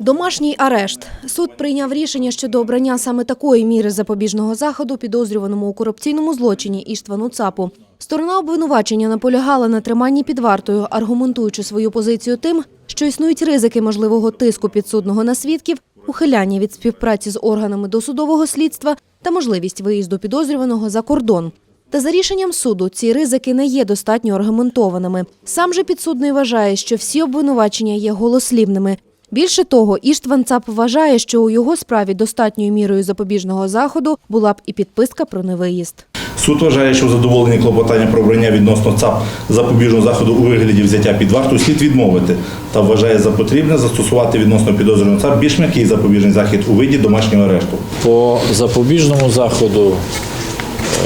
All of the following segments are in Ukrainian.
Домашній арешт. Суд прийняв рішення щодо обрання саме такої міри запобіжного заходу підозрюваному у корупційному злочині Іштвану Цапу. Сторона обвинувачення наполягала на триманні під вартою, аргументуючи свою позицію тим, що існують ризики можливого тиску підсудного на свідків, ухиляння від співпраці з органами досудового слідства та можливість виїзду підозрюваного за кордон. Та за рішенням суду ці ризики не є достатньо аргументованими. Сам же підсудний вважає, що всі обвинувачення є голослівними. Більше того, Іштван Цап вважає, що у його справі достатньою мірою запобіжного заходу була б і підписка про невиїзд. Суд вважає, що в задоволенні клопотання про обрання відносно ЦАП запобіжного заходу у вигляді взяття під варту слід відмовити та вважає за потрібне застосувати відносно підозрюваного ЦАП більш м'який запобіжний захід у виді домашнього арешту. По запобіжному заходу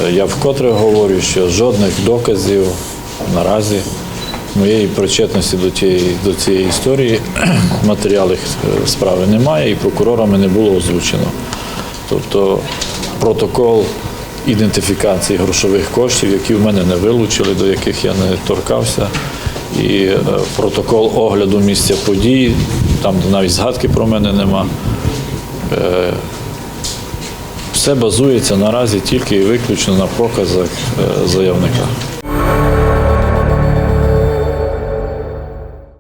е, я вкотре говорю, що жодних доказів наразі моєї причетності до цієї, до цієї історії в матеріалах е, справи немає і прокурорами не було озвучено. Тобто протокол ідентифікації грошових коштів, які в мене не вилучили, до яких я не торкався, і е, протокол огляду місця події, там навіть згадки про мене нема. Е, все базується наразі тільки і виключно на показах заявника.